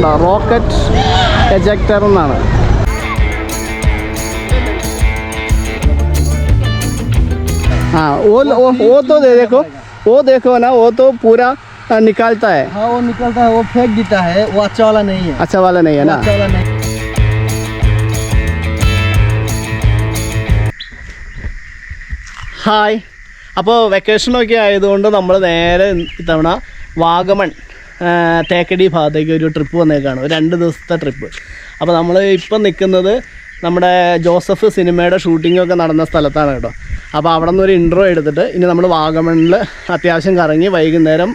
ഉണ്ടോ rocket ejector എന്നാണ് हाँ वो वो वो तो दे देखो वो देखो ना वो तो पूरा अ, निकालता है हाँ वो निकलता है वो फेंक देता है वो अच्छा वाला नहीं है अच्छा वाला नहीं है वो ना अच्छा वाला नहीं ഹായ് അപ്പോൾ വെക്കേഷനൊക്കെ ആയതുകൊണ്ട് നമ്മൾ നേരെ ഇത്തവണ വാഗമൺ ആ, തേക്കടി ഭാഗത്തേക്ക് ഒരു ട്രിപ്പ് വന്നേക്കാണ്. ഒരു രണ്ട് ദിവസത്തെ ട്രിപ്പ് അപ്പോൾ നമ്മൾ ഇപ്പം നിൽക്കുന്നത് നമ്മുടെ ജോസഫ് സിനിമയുടെ ഷൂട്ടിങ്ങൊക്കെ നടന്ന സ്ഥലത്താണ് കേട്ടോ. അപ്പോൾ അവിടെ നിന്ന് ഒരു ഇൻട്രോ എടുത്തിട്ട് ഇനി നമ്മൾ വാഗമണിൽ അത്യാവശ്യം കറങ്ങി വൈകുന്നേരം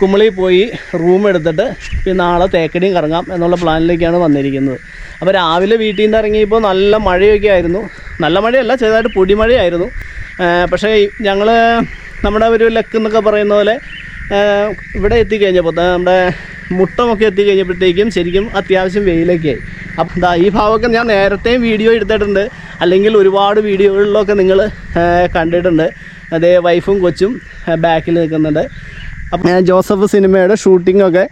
കുമളി പോയി റൂം എടുത്തിട്ട് പിന്നെ നാളെ തേക്കടിയും കറങ്ങാം എന്നുള്ള പ്ലാനിലേക്കാണ് വന്നിരിക്കുന്നത്. അപ്പോൾ രാവിലെ വീട്ടിൽ നിന്ന് ഇറങ്ങിയപ്പോൾ നല്ല മഴയൊക്കെ ആയിരുന്നു. നല്ല മഴയല്ല ചെറുതായിട്ട് പൊടിമഴയായിരുന്നു. പക്ഷേ ഞങ്ങൾ നമ്മുടെ ഒരു ലക്ക് എന്നൊക്കെ പറയുന്ന പോലെ ഇവിടെ എത്തിക്കഴിഞ്ഞപ്പോൾ നമ്മുടെ മുട്ടമൊക്കെ എത്തിക്കഴിഞ്ഞപ്പോഴത്തേക്കും ശരിക്കും അത്യാവശ്യം വെയിലൊക്കെ ആയി. അപ്പം ദാ ഈ ഭാവമൊക്കെ ഞാൻ നേരത്തെയും വീഡിയോ എടുത്തിട്ടുണ്ട്. അല്ലെങ്കിൽ ഒരുപാട് വീഡിയോകളിലൊക്കെ നിങ്ങൾ കണ്ടിട്ടുണ്ട്. അതേ വൈഫും കൊച്ചും ബാക്കിൽ നിൽക്കുന്നുണ്ട്. അപ്പം ജോസഫ് സിനിമയുടെ ഷൂട്ടിങ്ങൊക്കെ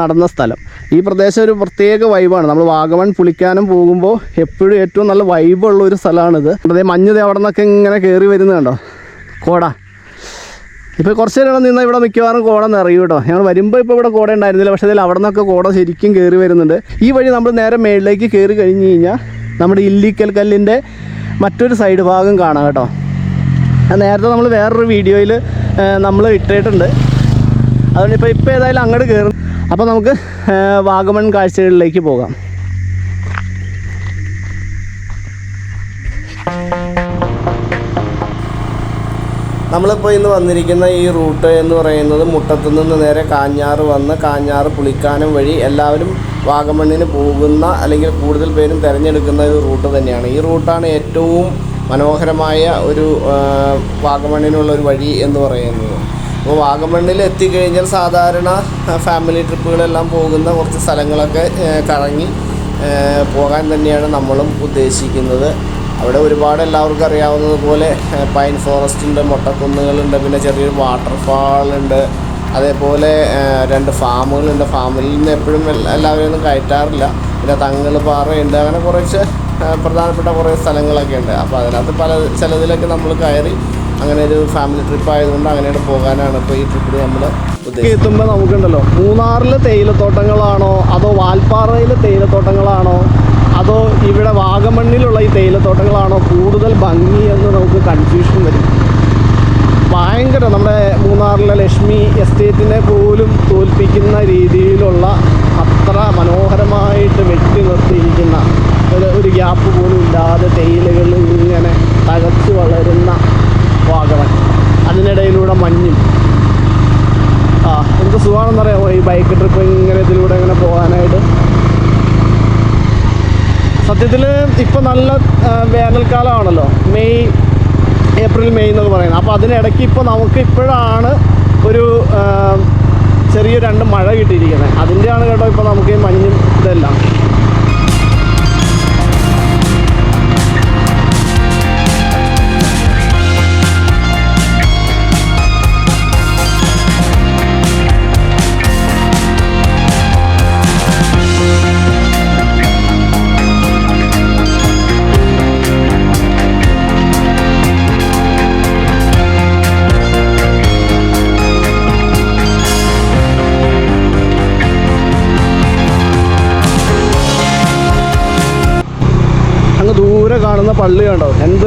നടന്ന സ്ഥലം. ഈ പ്രദേശം ഒരു പ്രത്യേക വൈബാണ് നമ്മൾ വാഗമൺ പുളിക്കാനും പോകുമ്പോൾ എപ്പോഴും ഏറ്റവും നല്ല വൈബുള്ള ഒരു സ്ഥലമാണിത്. അതേ മഞ്ഞ് അവിടെ നിന്നൊക്കെ ഇങ്ങനെ കയറി വരുന്നുണ്ടോ കോട. ഇപ്പോൾ കുറച്ച് നേരം നിന്ന് ഇവിടെ മിക്കവാറും കോട നിറയും കേട്ടോ. ഞങ്ങൾ വരുമ്പോൾ ഇപ്പോൾ ഇവിടെ കോട ഉണ്ടായിരുന്നില്ല പക്ഷേ അതിൽ അവിടെ നിന്നൊക്കെ കോട ശരിക്കും കയറി വരുന്നുണ്ട്. ഈ വഴി നമ്മൾ നേരെ മേളിലേക്ക് കയറി കഴിഞ്ഞ് കഴിഞ്ഞാൽ നമ്മുടെ ഇല്ലിക്കൽ കല്ലിന്റെ മറ്റൊരു സൈഡ് ഭാഗം കാണാം കേട്ടോ. നേരത്തെ നമ്മൾ വേറൊരു വീഡിയോയിൽ നമ്മൾ ഇട്ടിട്ടുണ്ട്. അതുകൊണ്ട് ഇപ്പോൾ ഇപ്പോൾ ഏതായാലും അങ്ങോട്ട് കയറും അപ്പോൾ നമുക്ക് വാഗമൺ കാഴ്ചകളിലേക്ക് പോകാം. നമ്മളിപ്പോൾ ഇന്ന് വന്നിരിക്കുന്ന ഈ റൂട്ട് എന്ന് പറയുന്നത് മുട്ടത്തു നിന്ന് നേരെ കാഞ്ഞാറ് വന്ന് കാഞ്ഞാറ് പുളിക്കാനം വഴി എല്ലാവരും വാഗമണ്ണിന് പോകുന്ന അല്ലെങ്കിൽ കൂടുതൽ പേരും തിരഞ്ഞെടുക്കുന്ന ഒരു റൂട്ട് തന്നെയാണ്. ഈ റൂട്ടാണ് ഏറ്റവും മനോഹരമായ ഒരു വാഗമണ്ണിനുള്ള ഒരു വഴി എന്ന് പറയുന്നത്. അപ്പോൾ വാഗമണ്ണിൽ എത്തിക്കഴിഞ്ഞാൽ സാധാരണ ഫാമിലി ട്രിപ്പുകളെല്ലാം പോകുന്ന കുറച്ച് സ്ഥലങ്ങളൊക്കെ കറങ്ങി പോകാൻ തന്നെയാണ് നമ്മളും ഉദ്ദേശിക്കുന്നത്. അവിടെ ഒരുപാട് എല്ലാവർക്കും അറിയാവുന്നതുപോലെ പൈൻ ഫോറസ്റ്റ് ഉണ്ട് മൊട്ടക്കുന്നുകളുണ്ട് പിന്നെ ചെറിയൊരു വാട്ടർഫാൾ ഉണ്ട്. അതേപോലെ രണ്ട് ഫാമുകളുണ്ട് ഫാമിൽ നിന്ന് എപ്പോഴും എല്ലാവരും ഒന്നും കയറ്റാറില്ല. പിന്നെ തങ്ങൾ പാറയുണ്ട്. അങ്ങനെ കുറച്ച് പ്രധാനപ്പെട്ട കുറേ സ്ഥലങ്ങളൊക്കെ ഉണ്ട്. അപ്പോൾ അതിനകത്ത് പല ചിലതിലൊക്കെ നമ്മൾ കയറി അങ്ങനെ ഒരു ഫാമിലി ട്രിപ്പ് ആയതുകൊണ്ട് അങ്ങനെയാണ് പോകാനാണ് ഇപ്പോൾ ഈ ട്രിപ്പിൽ നമ്മൾ എത്തുമ്പോൾ നമുക്കുണ്ടല്ലോ മൂന്നാറിലെ തേയിലത്തോട്ടങ്ങളാണോ? അതോ വാൽപ്പാറയിലെ തേയിലത്തോട്ടങ്ങളാണോ? അതോ ഇവിടെ വാഗമണ്ണിലുള്ള ഈ തേയിലത്തോട്ടങ്ങളാണോ കൂടുതൽ ഭംഗി എന്ന് നമുക്ക് കൺഫ്യൂഷൻ വരും? ഭയങ്കര നമ്മുടെ മൂന്നാറിലെ ലക്ഷ്മി എസ്റ്റേറ്റിനെ പോലും തോൽപ്പിക്കുന്ന രീതിയിലുള്ള അത്ര മനോഹരമായിട്ട് വെട്ടി നിർത്തിയിരിക്കുന്ന ഒരു ഗ്യാപ്പ് പോലും ഇല്ലാതെ തേയിലകൾ ഇങ്ങനെ തകച്ചു വളരുന്ന വാഗമൺ. അതിനിടയിലൂടെ മഞ്ഞും. ആ എന്ത് സുഖമാണെന്നറിയാമോ ഈ ബൈക്ക് ട്രിപ്പ് ഇങ്ങനെ ഇതിലൂടെ ഇങ്ങനെ പോകാനായിട്ട്? സത്യത്തിൽ ഇപ്പം നല്ല വേനൽക്കാലമാണല്ലോ. മെയ് ഏപ്രിൽ മെയ് എന്നൊക്കെ പറയുന്നത്. അപ്പോൾ അതിനിടയ്ക്ക് ഇപ്പോൾ നമുക്ക് ഇപ്പോഴാണ് ഒരു ചെറിയ രണ്ട് മഴ കിട്ടിയിരിക്കുന്നത്. അതിന്റെയാണ് കേട്ടോ ഇപ്പോൾ നമുക്ക് ഈ മഞ്ഞും ഇതെല്ലാം.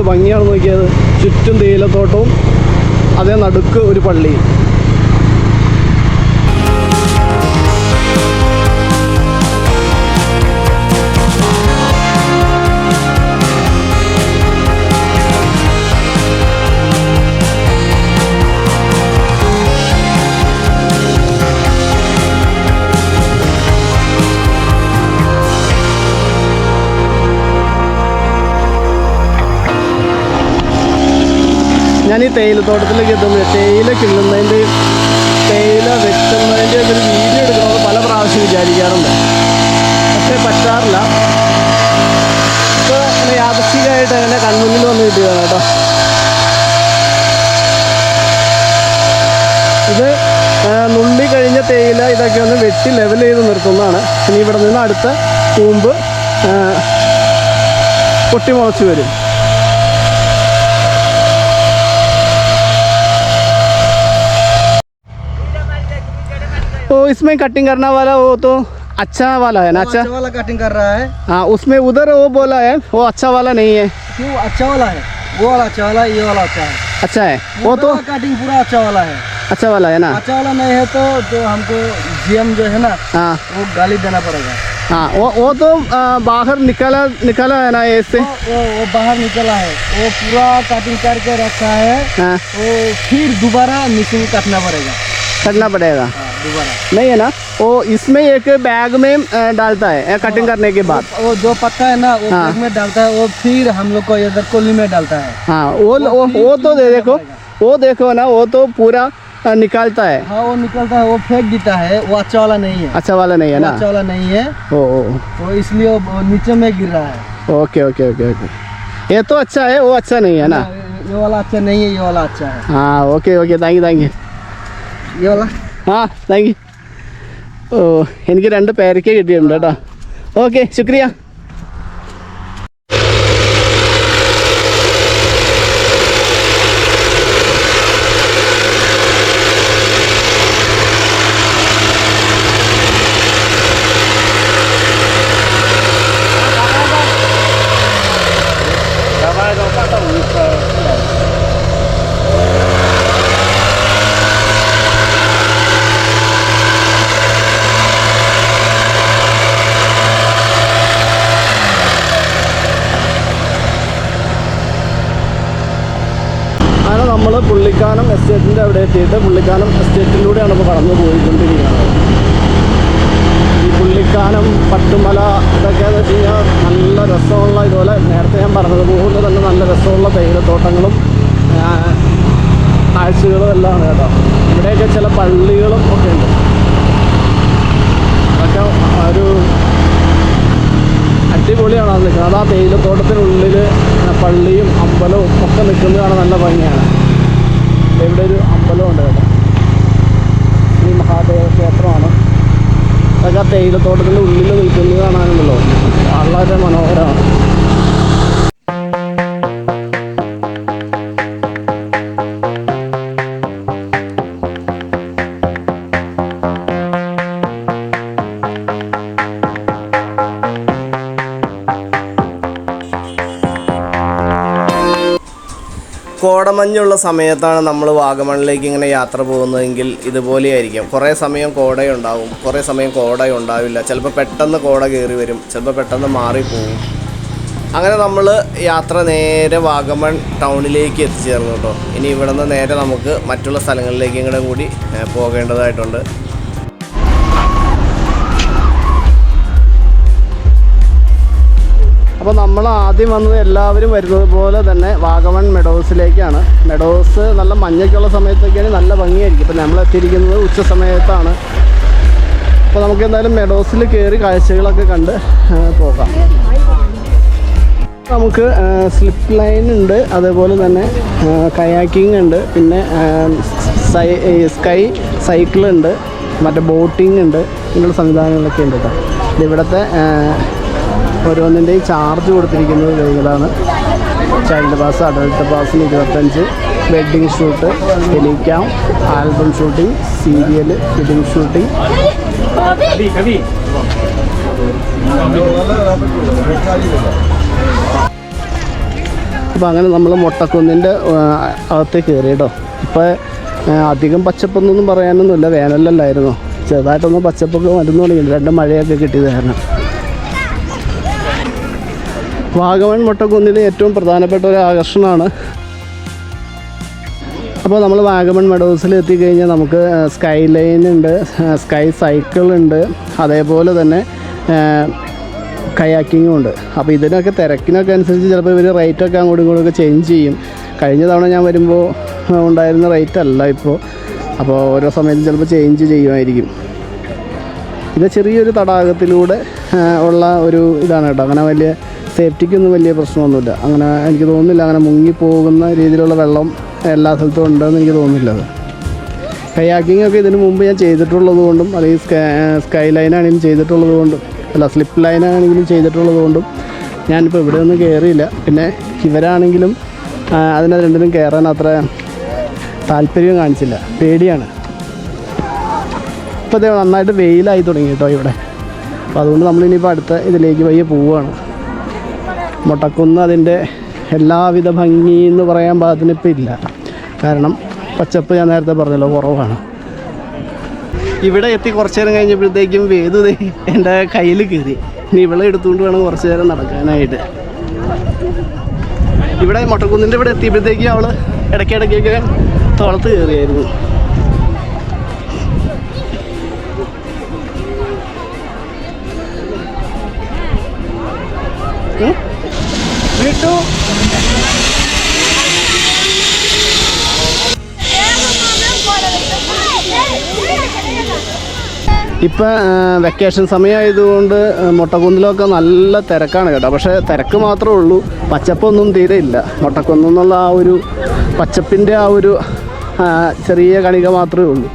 ഭംഗിയാണ് നോക്കിയത്. ചുറ്റും തേയിലത്തോട്ടവും അതേ നടുക്ക് ഒരു പള്ളി. ഞാൻ ഈ തേയിലത്തോട്ടത്തിലേക്ക് എത്തുമ്പോൾ തേയില കിള്ളുന്നതിന്റെയും തേയില വെട്ടുന്നതിന്റെയും ഒക്കെ ഒരു വീഡിയോ എടുക്കണമെന്ന് പല പ്രാവശ്യം വിചാരിക്കാറുണ്ട്. പക്ഷേ പറ്റാറില്ല. ഇപ്പോൾ അങ്ങനെ യാദൃശികമായിട്ട് അങ്ങനെ കൺമുന്നിൽ വന്ന് കിട്ടുക കേട്ടോ. ഇത് നുള്ളി കഴിഞ്ഞ തേയില ഇതൊക്കെ ഒന്ന് വെട്ടി ലെവൽ ചെയ്ത് നിർത്തുന്നതാണ്. ഇനി ഇവിടെ നിന്ന് അടുത്ത കൂമ്പ് പൊട്ടിമുളച്ച് വരും. तो इसमें कटिंग करना वाला वो तो अच्छा वाला है ना अच्छा? अच्छा वाला कटिंग कर रहा है। हाँ उसमें उधर वो बोला है वो अच्छा वाला नहीं है। क्यों? अच्छा वाला है। वो वाला अच्छा वाला ये वाला अच्छा है। अच्छा है? वो तो कटिंग पूरा अच्छा वाला है। अच्छा वाला है ना? अच्छा वाला नहीं है तो जो हमको जीएम जो है ना हाँ। वो गाली देना पड़ेगा। हाँ वो वो तो बाहर निकाला निकाला है ना इससे? वो, वो, वो बाहर निकला है। वो पूरा कटिंग करके रखा है। हाँ। वो फिर दोबारा मिशिंग काटना पड़ेगा। करना पड़ेगा। हाँ, नहीं है ना? वो इसमें एक बैग में डालता है कटिंग हाँ। करने के बाद। वो जो पत्ता है ना वो हाँ। बैग में डालता है वो फिर हम लोग को इधर कोली में डालता है। हाँ वो वो, वो तो दे देखो वो देखो ना वो तो पूरा निकालता है। हाँ वो निकलता है वो फेंक देता है वो अच्छा वाला नहीं है। अच्छा वाला नहीं है ना? अच्छा वाला नहीं है। ओ वो इसलिए नीचे में गिर रहा है। Okay okay okay okay. ये तो अच्छा है वो अच्छा नहीं है ना? ये वाला अच्छा नहीं है ये वाला अच्छा है। हाँ okay okay thank you thank you ये वाला। ആ താങ്ക് യു ഓ എനിക്ക് രണ്ട് പേരയ്ക്ക കിട്ടിയിട്ടുണ്ട് കേട്ടോ. ഓക്കെ ശുക്രിയ അങ്ങനെ നമ്മൾ പുള്ളിക്കാനം എസ്റ്റേറ്റിന്റെ അവിടെ എത്തിയിട്ട് പുള്ളിക്കാനം എസ്റ്റേറ്റിലൂടെയാണ് ഇപ്പോൾ കടന്നു പോയിക്കൊണ്ടിരിക്കുന്നത്. ഈ പുള്ളിക്കാനം പട്ടുമല ഇതൊക്കെയെന്ന് വെച്ച് കഴിഞ്ഞാൽ നല്ല രസമുള്ള ഇതുപോലെ നേരത്തെ ഞാൻ പറഞ്ഞത് പോകുന്നത് തന്നെ നല്ല രസമുള്ള തേയിലത്തോട്ടങ്ങളും കാഴ്ചകളും എല്ലാം ആണ് കേട്ടോ. ഇവിടെയൊക്കെ ചില പള്ളികളും ഒക്കെ ഉണ്ട്. അതൊക്കെ ഒരു അടിപൊളിയാണ് അത് നിൽക്കുന്നത്. അത് ആ തേയിലത്തോട്ടത്തിനുള്ളിൽ പള്ളിയും അമ്പലവും ഒക്കെ നിൽക്കുന്നതാണ് നല്ല ഭംഗിയാണ്. ഇവിടെ ഒരു അമ്പലമുണ്ട് കേട്ടോ. ശ്രീ മഹാദേവ ക്ഷേത്രമാണ്. അതൊക്കെ തേയിലത്തോട്ടത്തിന്റെ ഉള്ളിൽ നിൽക്കുന്നത് കാണാനുണ്ടല്ലോ. വളരെ മനോഹരമാണ്. കോടമഞ്ഞുള്ള സമയത്താണ് നമ്മൾ വാഗമണിലേക്ക് ഇങ്ങനെ യാത്ര പോകുന്നതെങ്കിൽ ഇതുപോലെയായിരിക്കും. കുറേ സമയം കോടയുണ്ടാവും കുറേ സമയം കോടയുണ്ടാവില്ല ചിലപ്പോൾ പെട്ടെന്ന് കോട കയറി വരും ചിലപ്പോൾ പെട്ടെന്ന് മാറിപ്പോവും അങ്ങനെ നമ്മൾ യാത്ര നേരെ വാഗമൺ ടൗണിലേക്ക് എത്തിച്ചേർന്നു കേട്ടോ. ഇനി ഇവിടെ നിന്ന് നേരെ നമുക്ക് മറ്റുള്ള സ്ഥലങ്ങളിലേക്കും കൂടെ കൂടി പോകേണ്ടതായിട്ടുണ്ട്. അപ്പോൾ നമ്മൾ ആദ്യം വന്നത് എല്ലാവരും വരുന്നത് പോലെ തന്നെ വാഗമൺ മെഡോസിലേക്കാണ് മെഡോസ് നല്ല മഞ്ഞൊക്കെയുള്ള സമയത്തൊക്കെയാണ് നല്ല ഭംഗിയായിരിക്കും. ഇപ്പോൾ നമ്മൾ എത്തിയിരിക്കുന്നത് ഉച്ച സമയത്താണ്. അപ്പോൾ നമുക്ക് എന്തായാലും മെഡോസിൽ കയറി കാഴ്ചകളൊക്കെ കണ്ട് പോകാം. നമുക്ക് സ്ലിപ്പ് ലൈൻ ഉണ്ട്. അതേപോലെ തന്നെ കയാക്കിംഗ് ഉണ്ട്. പിന്നെ സ്കൈ സൈക്കിൾ ഉണ്ട്. മറ്റേ ബോട്ടിംഗ് ഉണ്ട്. ഇങ്ങനെയുള്ള സംവിധാനങ്ങളൊക്കെ ഉണ്ട് കേട്ടോ ഇവിടുത്തെ ഓരോന്നിന്റെയും ചാർജ് കൊടുത്തിരിക്കുന്നത് ഇതാണ് ചൈൽഡ് പാസ് അഡൾട്ട് പാസ് ഇരുപത്തഞ്ച്. Wedding shoot telecam album shooting serial film shooting അപ്പോൾ അങ്ങനെ നമ്മൾ മുട്ടക്കുന്നിന്റെ അകത്തേക്ക് കയറി കേട്ടോ ഇപ്പോൾ അധികം പച്ചപ്പൊന്നൊന്നും പറയാനൊന്നുമില്ല. വേനലല്ലായിരുന്നു. ചെറുതായിട്ടൊന്ന് പച്ചപ്പൊക്കെ മരുന്ന് തുടങ്ങിയിട്ടുണ്ട് രണ്ട് മഴയൊക്കെ കിട്ടിയത് കാരണം വാഗമൺ മൊട്ടക്കുന്നിലെ ഏറ്റവും പ്രധാനപ്പെട്ട ഒരു ആകർഷണമാണ്. അപ്പോൾ നമ്മൾ വാഗമൺ മെഡോസിൽ എത്തിക്കഴിഞ്ഞാൽ നമുക്ക് സ്കൈ ലൈൻ ഉണ്ട് സ്കൈ സൈക്കിൾ ഉണ്ട് അതേപോലെ തന്നെ കയാക്കിങ്ങും ഉണ്ട്. അപ്പോൾ ഇതിനൊക്കെ തിരക്കിനൊക്കെ അനുസരിച്ച് ചിലപ്പോൾ ഇവർ റേറ്റൊക്കെ അങ്ങോട്ടും ഇങ്ങോട്ടും ഒക്കെ ചേഞ്ച് ചെയ്യും. കഴിഞ്ഞ തവണ ഞാൻ വരുമ്പോൾ ഉണ്ടായിരുന്ന റേറ്റ് അല്ല ഇപ്പോൾ അപ്പോൾ ഓരോ സമയത്തും ചിലപ്പോൾ ചേഞ്ച് ചെയ്യുമായിരിക്കും. ഇത് ചെറിയൊരു തടാകത്തിലൂടെ ഉള്ള ഒരു ഇതാണ് കേട്ടോ. അങ്ങനെ വലിയ സേഫ്റ്റിക്കൊന്നും വലിയ പ്രശ്നമൊന്നുമില്ല. അങ്ങനെ എനിക്ക് തോന്നുന്നില്ല അങ്ങനെ മുങ്ങിപ്പോകുന്ന രീതിയിലുള്ള വെള്ളം എല്ലാ സ്ഥലത്തും ഉണ്ടെന്ന് എനിക്ക് തോന്നുന്നില്ല അത്. കയാക്കിംഗ് ഒക്കെ ഇതിന് മുമ്പ് ഞാൻ ചെയ്തിട്ടുള്ളത് കൊണ്ടും അല്ലെങ്കിൽ സ്കൈ സ്കൈ ലൈനാണെങ്കിലും ചെയ്തിട്ടുള്ളത് കൊണ്ടും അല്ല സ്ലിപ്പ് ലൈനാണെങ്കിലും ചെയ്തിട്ടുള്ളത് കൊണ്ടും ഞാനിപ്പോൾ ഇവിടെ ഒന്നും കയറിയില്ല പിന്നെ ഇവരാണെങ്കിലും അതിനെ രണ്ടിനും കയറാൻ അത്ര താല്പര്യം കാണിച്ചില്ല. പേടിയാണ്. ഇപ്പോൾ നന്നായിട്ട് വെയിലായി തുടങ്ങി കേട്ടോ ഇവിടെ. അപ്പോൾ അതുകൊണ്ട് നമ്മളിനിയിപ്പോൾ അടുത്ത ഇതിലേക്ക് വയ്യ പോവുകയാണ്. മുട്ടക്കുന്ന് അതിന്റെ എല്ലാവിധ ഭംഗി എന്ന് പറയാൻ പാകത്തിന് ഇപ്പം ഇല്ല. കാരണം പച്ചപ്പ് ഞാൻ നേരത്തെ പറഞ്ഞല്ലോ കുറവാണ്. ഇവിടെ എത്തി കുറച്ച് നേരം കഴിഞ്ഞപ്പോഴത്തേക്കും വേദു എന്റെ കയ്യിൽ കയറി. ഇനി ഇവളെ എടുത്തുകൊണ്ട് വേണം കുറച്ച് നേരം നടക്കാനായിട്ട്. ഇവിടെ മുട്ടക്കുന്നിന്റെ ഇവിടെ എത്തിയപ്പോഴത്തേക്കും അവൾ ഇടയ്ക്കിടയ്ക്കൊക്കെ തോളത്ത് കയറിയായിരുന്നു. ഇപ്പം വെക്കേഷൻ സമയമായതുകൊണ്ട് മുട്ടക്കുന്നിലൊക്കെ നല്ല തിരക്കാണ് കേട്ടോ. പക്ഷേ തിരക്ക് മാത്രമേ ഉള്ളൂ. പച്ചപ്പൊന്നും തീരെ ഇല്ല. മുട്ടക്കുന്നുള്ള ആ ഒരു പച്ചപ്പിന്റെ ആ ഒരു ചെറിയ കണിക മാത്രമേ ഉള്ളൂ.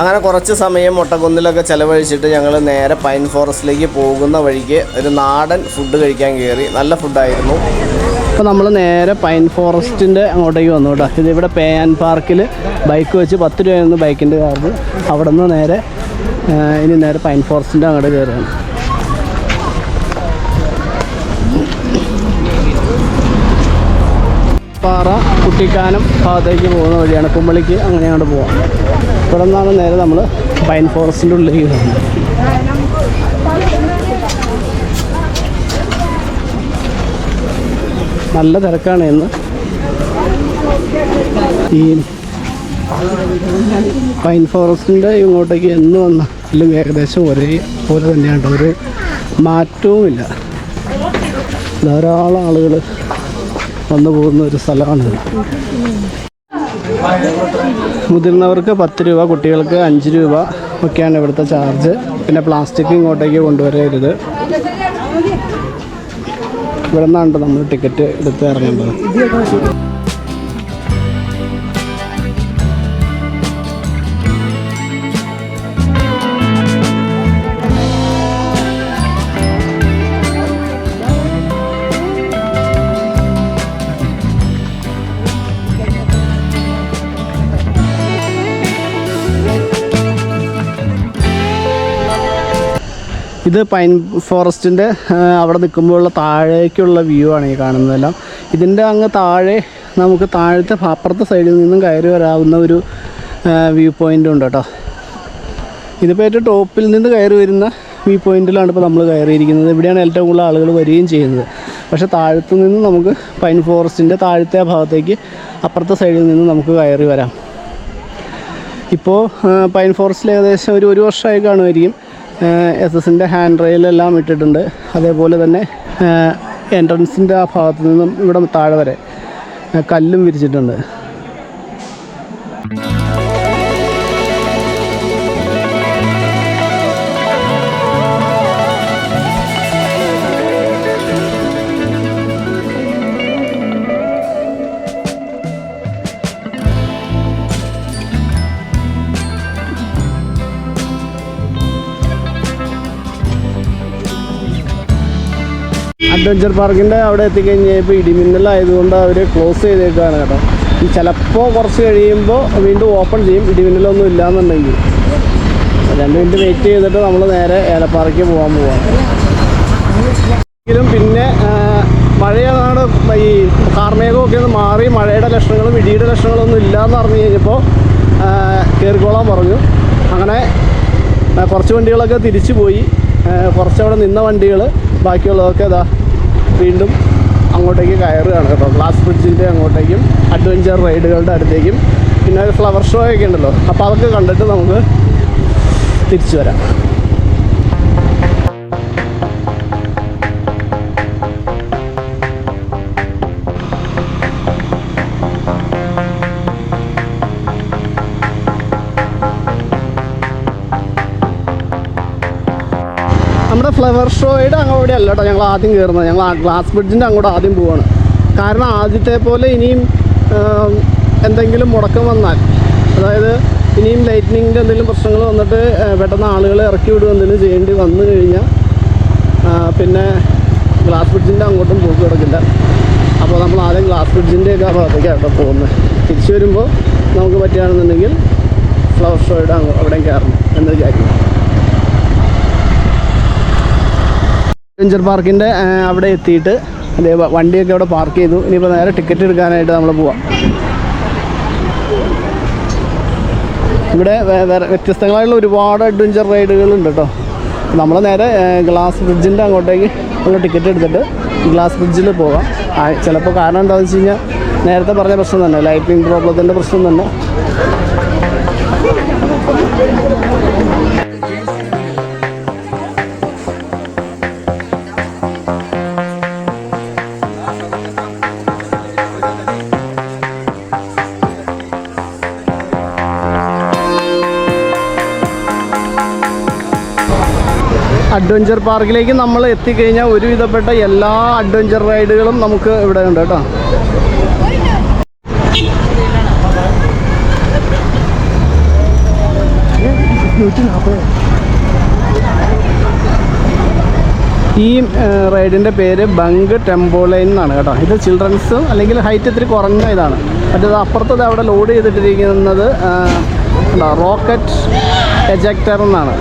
അങ്ങനെ കുറച്ച് സമയം മുട്ടക്കുന്നിലൊക്കെ ചിലവഴിച്ചിട്ട് ഞങ്ങൾ നേരെ പൈൻ ഫോറസ്റ്റിലേക്ക് പോകുന്ന വഴിക്ക് ഒരു നാടൻ ഫുഡ് കഴിക്കാൻ കയറി നല്ല ഫുഡായിരുന്നു അപ്പോൾ നമ്മൾ നേരെ പൈൻ ഫോറസ്റ്റിന്റെ അങ്ങോട്ടേക്ക് വന്നു കേട്ടോ. ഇതിവിടെ പേയാൻ പാർക്കിൽ ബൈക്ക് വെച്ച് പത്ത് രൂപയായിരുന്നു ബൈക്കിന്റെ ചാർജ് അവിടെ നിന്ന് നേരെ ഇനി നേരെ പൈൻ ഫോറസ്റ്റിന്റെ അങ്ങോട്ട് കയറുകയാണ് പാറ കുട്ടിക്കാനം ഭാഗത്തേക്ക് പോകുന്ന വഴിയാണ്. കുമ്പളിക്ക് അങ്ങനെ അങ്ങോട്ട് പോവാം. ഇവിടെ നിന്നാണ് നേരെ നമ്മൾ പൈൻ ഫോറസ്റ്റിന്റെ ഉള്ളിലേക്ക് പോകുന്നത് നല്ല തിരക്കാണ് ഇന്ന്. ഈ പൈൻ ഫോറസ്റ്റിന്റെ ഇങ്ങോട്ടേക്ക് എന്ന് വന്നാലും ഏകദേശം ഒരേ പോലെ തന്നെയാണ്. ഒരു മാറ്റവുമില്ല. ധാരാളം ആളുകൾ വന്നു പോകുന്ന ഒരു സ്ഥലമാണ് മുതിർന്നവർക്ക് പത്ത് രൂപ കുട്ടികൾക്ക് അഞ്ച് രൂപ ഒക്കെയാണ് ഇവിടുത്തെ ചാർജ്. പിന്നെ പ്ലാസ്റ്റിക് ഇങ്ങോട്ടേക്ക് കൊണ്ടുവരരുത്. ഇവിടെ നിന്നാണ് നമ്മൾ ടിക്കറ്റ് എടുത്ത് ഇറങ്ങേണ്ടത്. ഇത് പൈൻ ഫോറസ്റ്റിന്റെ അവിടെ നിൽക്കുമ്പോഴുള്ള താഴേക്കുള്ള വ്യൂ ആണ് ഈ കാണുന്നതെല്ലാം. ഇതിന്റെ അങ്ങ് താഴെ നമുക്ക് താഴത്തെ അപ്പുറത്തെ സൈഡിൽ നിന്നും കയറി വരാവുന്ന ഒരു വ്യൂ പോയിന്റ് ഉണ്ട് കേട്ടോ. ഇതിപ്പോൾ ഏറ്റവും ടോപ്പിൽ നിന്ന് കയറി വരുന്ന വ്യൂ പോയിന്റിലാണ് ഇപ്പോൾ നമ്മൾ കയറിയിരിക്കുന്നത്. ഇവിടെയാണ് ഏറ്റവും കൂടുതൽ ആളുകൾ വരികയും ചെയ്യുന്നത്. പക്ഷേ താഴത്തു നിന്ന് നമുക്ക് പൈൻ ഫോറസ്റ്റിന്റെ താഴത്തെ ഭാഗത്തേക്ക് അപ്പുറത്തെ സൈഡിൽ നിന്ന് നമുക്ക് കയറി വരാം. ഇപ്പോൾ പൈൻ ഫോറസ്റ്റിൽ ഏകദേശം ഒരു ഒരു വർഷമായി കാണുമായിരിക്കും. എസ് എസിന്റെ ഹാൻഡ് റെയിലെല്ലാം ഇട്ടിട്ടുണ്ട്. അതേപോലെ തന്നെ എൻട്രൻസിന്റെ ആ ഭാഗത്തു നിന്നും ഇവിടെ താഴെ വരെ കല്ലും വിരിച്ചിട്ടുണ്ട്. അഡ്വഞ്ചർ പാർക്കിന്റെ അവിടെ എത്തിക്കഴിഞ്ഞപ്പോൾ ഇടിമിന്നലായതുകൊണ്ട് അവർ ക്ലോസ് ചെയ്തേക്കാണ് കേട്ടോ. ഈ ചിലപ്പോൾ കുറച്ച് കഴിയുമ്പോൾ വീണ്ടും ഓപ്പൺ ചെയ്യും. ഇടിമിന്നലൊന്നും ഇല്ലാന്നുണ്ടെങ്കിൽ. രണ്ട് മിനിറ്റ് വെയിറ്റ് ചെയ്തിട്ട് നമ്മൾ നേരെ ഏലപ്പാറയ്ക്ക് പോകാൻ പോവാം. എങ്കിലും പിന്നെ മഴയാണ് ഈ കാർമേഘമൊക്കെ ഒന്ന് മാറി മഴയുടെ ലക്ഷണങ്ങളും ഇടിയുടെ ലക്ഷണങ്ങളൊന്നും ഇല്ലയെന്ന് അറിഞ്ഞു കഴിഞ്ഞപ്പോൾ കയറിക്കോളാൻ പറഞ്ഞു. അങ്ങനെ കുറച്ച് വണ്ടികളൊക്കെ തിരിച്ചു പോയി. കുറച്ചവിടെ നിന്ന വണ്ടികൾ ബാക്കിയുള്ളതൊക്കെ ഇതാ വീണ്ടും അങ്ങോട്ടേക്ക് കയറുകയാണ് കേട്ടോ. ഗ്ലാസ് ബ്രിഡ്ജിന്റെ അങ്ങോട്ടേക്കും അഡ്വഞ്ചർ റൈഡുകളുടെ അടുത്തേക്കും. പിന്നെ ഒരു ഫ്ലവർ ഷോ ഒക്കെ ഉണ്ടല്ലോ. അപ്പോൾ അതൊക്കെ കണ്ടിട്ട് നമുക്ക് തിരിച്ചു വരാം. ഫ്ലവർ ഷോയുടെ അങ്ങോട്ട് അല്ല കേട്ടോ. ഞങ്ങൾ ആദ്യം കയറുന്നത് ഞങ്ങൾ ആ ഗ്ലാസ് ബ്രിഡ്ജിന്റെ അങ്ങോട്ട് ആദ്യം പോവാണ്. കാരണം ആദ്യത്തെ പോലെ ഇനിയും എന്തെങ്കിലും മുടക്കം വന്നാൽ അതായത് ഇനിയും ലൈറ്റ്നിങ്ങിന്റെ എന്തെങ്കിലും പ്രശ്നങ്ങൾ വന്നിട്ട് പെട്ടെന്ന് ആളുകളെ ഇറക്കി വിടുക എന്തെങ്കിലും ചെയ്യേണ്ടി വന്നു കഴിഞ്ഞാൽ പിന്നെ ഗ്ലാസ് ബ്രിഡ്ജിന്റെ അങ്ങോട്ടും പോക്ക് കിടക്കില്ല. അപ്പോൾ നമ്മൾ ആദ്യം ഗ്ലാസ് ബ്രിഡ്ജിന്റെ ഒക്കെ ഭാഗത്തേക്കാണ് പോകുന്നത്. തിരിച്ചു വരുമ്പോൾ നമുക്ക് പറ്റുകയാണെന്നുണ്ടെങ്കിൽ ഫ്ലവർ ഷോയുടെ അവിടെ കയറണം എന്ന് വിചാരിക്കും അഡ്വഞ്ചർ പാർക്കിന്റെ അവിടെ എത്തിയിട്ട് വണ്ടിയൊക്കെ അവിടെ പാർക്ക് ചെയ്തു. ഇനിയിപ്പോൾ നേരെ ടിക്കറ്റ് എടുക്കാനായിട്ട് നമ്മൾ പോവാം. ഇവിടെ വേറെ വ്യത്യസ്തങ്ങളായിട്ടുള്ള ഒരുപാട് അഡ്വഞ്ചർ റൈഡുകൾ ഉണ്ട് കേട്ടോ നമ്മൾ നേരെ ഗ്ലാസ് ബ്രിഡ്ജിന്റെ അങ്ങോട്ടേക്ക് നമ്മൾ ടിക്കറ്റ് എടുത്തിട്ട് ഗ്ലാസ് ബ്രിഡ്ജിൽ പോകാം ചിലപ്പോൾ കാരണം എന്താണെന്ന് വെച്ച് കഴിഞ്ഞാൽ നേരത്തെ പറഞ്ഞ പ്രശ്നം തന്നെ ലൈറ്റിംഗ് പ്രോബ്ലത്തിന്റെ പ്രശ്നം തന്നെ. അഡ്വഞ്ചർ പാർക്കിലേക്ക് നമ്മൾ എത്തിക്കഴിഞ്ഞാൽ ഒരുവിധപ്പെട്ട എല്ലാ അഡ്വഞ്ചർ റൈഡുകളും നമുക്ക് ഇവിടെ ഉണ്ട് കേട്ടോ. ഈ റൈഡിന്റെ പേര് ബങ്ക് ടെമ്പോലൈൻ എന്നാണ് കേട്ടോ. ഇത് ചിൽഡ്രൻസ് അല്ലെങ്കിൽ ഹൈറ്റ് ഇത്തിരി കുറഞ്ഞ ഇതാണ്. മറ്റേത് അപ്പുറത്തത് അവിടെ ലോഡ് ചെയ്തിട്ടിരിക്കുന്നത് റോക്കറ്റ് എജക്ടർ എന്നാണ്.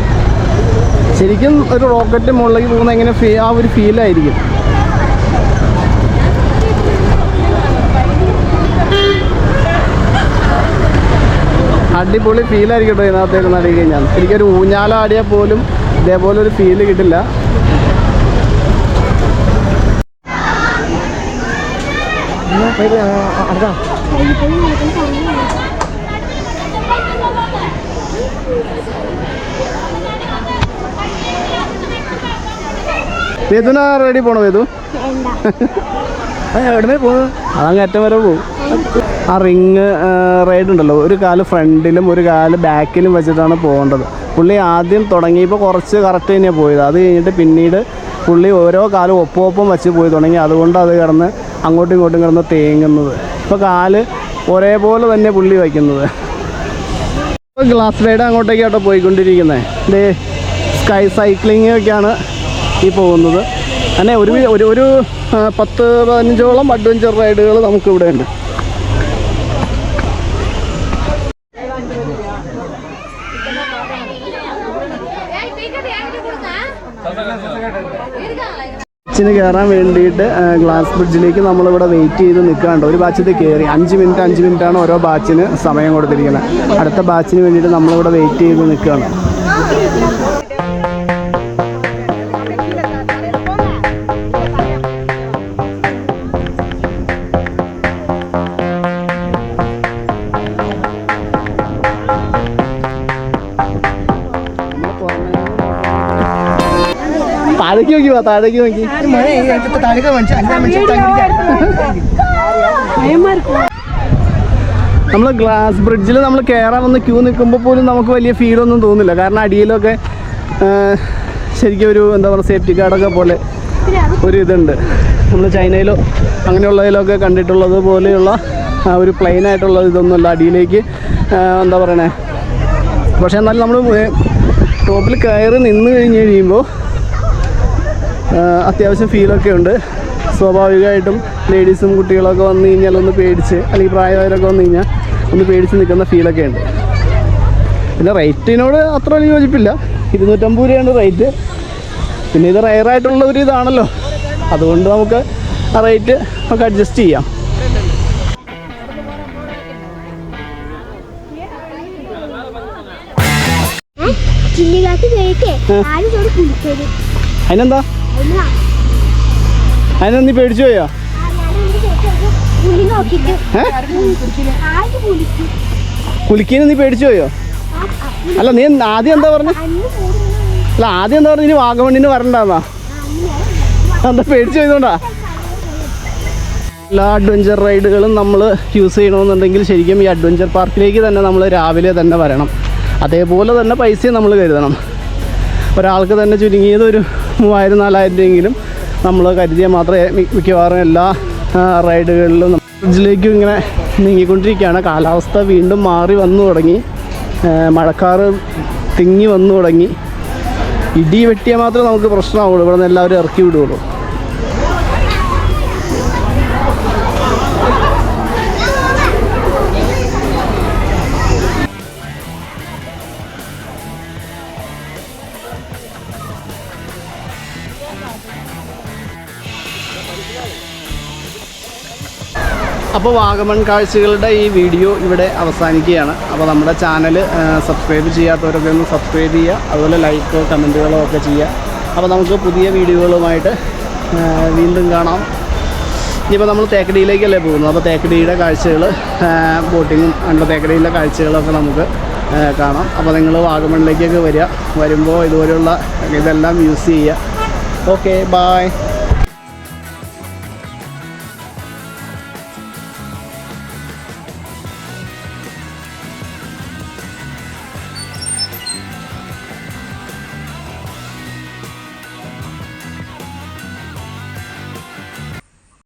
ശരിക്കും ഒരു റോക്കറ്റ് മുകളിലേക്ക് പോകുന്ന എങ്ങനെ ഫീ ആ ഒരു ഫീലായിരിക്കും അടിപൊളി ഫീലായിരിക്കും കേട്ടോ ഇതിനകത്തേക്ക് നടി കഴിഞ്ഞാൽ. എനിക്കൊരു ഊഞ്ഞാലാടിയാൽ പോലും ഇതേപോലെ ഒരു ഫീൽ കിട്ടില്ല. വേദുന റെഡി പോണോ വേദു എവിടെ പോകുന്നത് അതങ്ങ് ഏറ്റവും വരെ പോകും ആ റിങ് റൈഡ് ഉണ്ടല്ലോ. ഒരു കാൽ ഫ്രണ്ടിലും ഒരു കാൽ ബാക്കിലും വെച്ചിട്ടാണ് പോകേണ്ടത്. പുള്ളി ആദ്യം തുടങ്ങിയപ്പോൾ കുറച്ച് കറക്റ്റ് തന്നെയാണ് പോയത്. അത് കഴിഞ്ഞിട്ട് പിന്നീട് പുള്ളി ഓരോ കാലും ഒപ്പം വെച്ച് പോയി തുടങ്ങി. അതുകൊണ്ട് അത് കിടന്ന് അങ്ങോട്ടും ഇങ്ങോട്ടും കിടന്ന് തേങ്ങുന്നത്. ഇപ്പോൾ കാൽ ഒരേപോലെ തന്നെ പുള്ളി വയ്ക്കുന്നത്. ഇപ്പോൾ ഗ്ലാസ് റൈഡ് അങ്ങോട്ടേക്കാട്ടോ പോയിക്കൊണ്ടിരിക്കുന്നത് ദേ സ്കൈ സൈക്ലിംഗ് ഒക്കെയാണ്. ഈ പോകുന്നത്. അങ്ങനെ ഒരു ഒരു ഒരു പത്ത് പതിനഞ്ചോളം അഡ്വഞ്ചർ റൈഡുകൾ നമുക്ക് ഇവിടെ ഉണ്ട്. ബാച്ചിന് കയറാൻ വേണ്ടിയിട്ട് ഗ്ലാസ് ബ്രിഡ്ജിലേക്ക് നമ്മളിവിടെ വെയിറ്റ് ചെയ്ത് നിൽക്കാണ്ട് ഒരു ബാച്ചിൽ കയറി. അഞ്ച് മിനിറ്റ് അഞ്ച് മിനിറ്റാണ് ഓരോ ബാച്ചിന് സമയം കൊടുത്തിരിക്കുന്നത്. അടുത്ത ബാച്ചിന് വേണ്ടിയിട്ട് നമ്മളിവിടെ വെയിറ്റ് ചെയ്ത് നിൽക്കുകയാണ്. താഴേക്ക് നോക്കി. വാ താഴേക്ക് നോക്കി നമ്മൾ ഗ്ലാസ് ബ്രിഡ്ജിൽ നമ്മൾ കയറാൻ വന്ന് ക്യൂ നിൽക്കുമ്പോൾ പോലും നമുക്ക് വലിയ ഫീലൊന്നും തോന്നില്ല. കാരണം അടിയിലൊക്കെ ശരിക്കും ഒരു എന്താ പറയുക സേഫ്റ്റി കാർഡൊക്കെ പോലെ ഒരു ഇതുണ്ട്. നമ്മൾ ചൈനയിലോ അങ്ങനെയുള്ളതിലൊക്കെ കണ്ടിട്ടുള്ളത് പോലെയുള്ള ആ, ഒരു പ്ലെയിൻ ആയിട്ടുള്ള ഇതൊന്നുമല്ല അടിയിലേക്ക് എന്താ പറയണേ. പക്ഷേ എന്നാലും നമ്മൾ ടോപ്പിൽ കയറി നിന്ന് കഴിഞ്ഞ് കഴിയുമ്പോൾ അത്യാവശ്യം ഫീലൊക്കെ ഉണ്ട്. സ്വാഭാവികമായിട്ടും ലേഡീസും കുട്ടികളൊക്കെ വന്നു കഴിഞ്ഞാൽ ഒന്ന് പേടിച്ച് അല്ലെങ്കിൽ പ്രായമായവരൊക്കെ വന്നു കഴിഞ്ഞാൽ ഒന്ന് പേടിച്ച് നിൽക്കുന്ന ഫീലൊക്കെ ഉണ്ട്. പിന്നെ റേറ്റിനോട് അത്ര വലിയ യോജിപ്പില്ല. ഇരുന്നൂറ്റമ്പത് രൂപയാണ് റേറ്റ് പിന്നെ ഇത് റയറായിട്ടുള്ള ഒരു ഇതാണല്ലോ. അതുകൊണ്ട് നമുക്ക് ആ റേറ്റ് നമുക്ക് അഡ്ജസ്റ്റ് ചെയ്യാം. അതിനെന്താ? അതിനാ അതിനെന്താ നീ പേടിച്ചു പോയോ? കുലിക്കീന് നീ പേടിച്ചു പോയോ? അല്ല നീ ആദ്യം എന്താ പറഞ്ഞു? അല്ല ആദ്യം എന്താ പറഞ്ഞു? ഇനി വാഗമണ്ണിന് വരണ്ടെന്നാ. എന്താ പേടിച്ചു പോയതുകൊണ്ടാ? എല്ലാ അഡ്വഞ്ചർ റൈഡുകളും നമ്മൾ യൂസ് ചെയ്യണമെന്നുണ്ടെങ്കിൽ ശരിക്കും ഈ അഡ്വഞ്ചർ പാർക്കിലേക്ക് തന്നെ നമ്മൾ രാവിലെ തന്നെ വരണം. അതേപോലെ തന്നെ പൈസയും നമ്മൾ കരുതണം. ഒരാൾക്ക് തന്നെ ചുരുങ്ങിയത് ഒരു മൂവായിരം നാലായിരം രൂപയെങ്കിലും നമ്മൾ കരുതിയാൽ മാത്രമേ മിക്കവാറും എല്ലാ റൈഡുകളിലും ഫ്രിഡ്ജിലേക്കും ഇങ്ങനെ നീങ്ങിക്കൊണ്ടിരിക്കുകയാണ്. കാലാവസ്ഥ വീണ്ടും മാറി വന്നു തുടങ്ങി. മഴക്കാറ് തിങ്ങി വന്നു തുടങ്ങി. ഇടി വെട്ടിയാൽ മാത്രമേ നമുക്ക് പ്രശ്നമാവുള്ളൂ. ഇവിടെ നിന്ന് എല്ലാവരും ഇറക്കി വിടുകയുള്ളൂ അപ്പോൾ വാഗമൺ കാഴ്ചകളുടെ ഈ വീഡിയോ ഇവിടെ അവസാനിക്കുകയാണ്. അപ്പോൾ നമ്മുടെ ചാനൽ സബ്സ്ക്രൈബ് ചെയ്യാത്തവരൊക്കെ ഒന്ന് സബ്സ്ക്രൈബ് ചെയ്യുക അതുപോലെ ലൈക്കോ കമന്റുകളോ ഒക്കെ ചെയ്യുക. അപ്പോൾ നമുക്ക് പുതിയ വീഡിയോകളുമായിട്ട് വീണ്ടും കാണാം. ഇനിയിപ്പോൾ നമ്മൾ തേക്കടിയിലേക്കല്ലേ പോകുന്നത്? അപ്പോൾ തേക്കടിയുടെ കാഴ്ചകൾ ബോട്ടിങ്ങും അണ്ട തേക്കടിയിലെ കാഴ്ചകളൊക്കെ നമുക്ക് കാണാം. അപ്പോൾ നിങ്ങൾ വാഗമണിലേക്കൊക്കെ വരിക. വരുമ്പോൾ ഇതുപോലെയുള്ള ഇതെല്ലാം യൂസ് ചെയ്യുക. Okay bye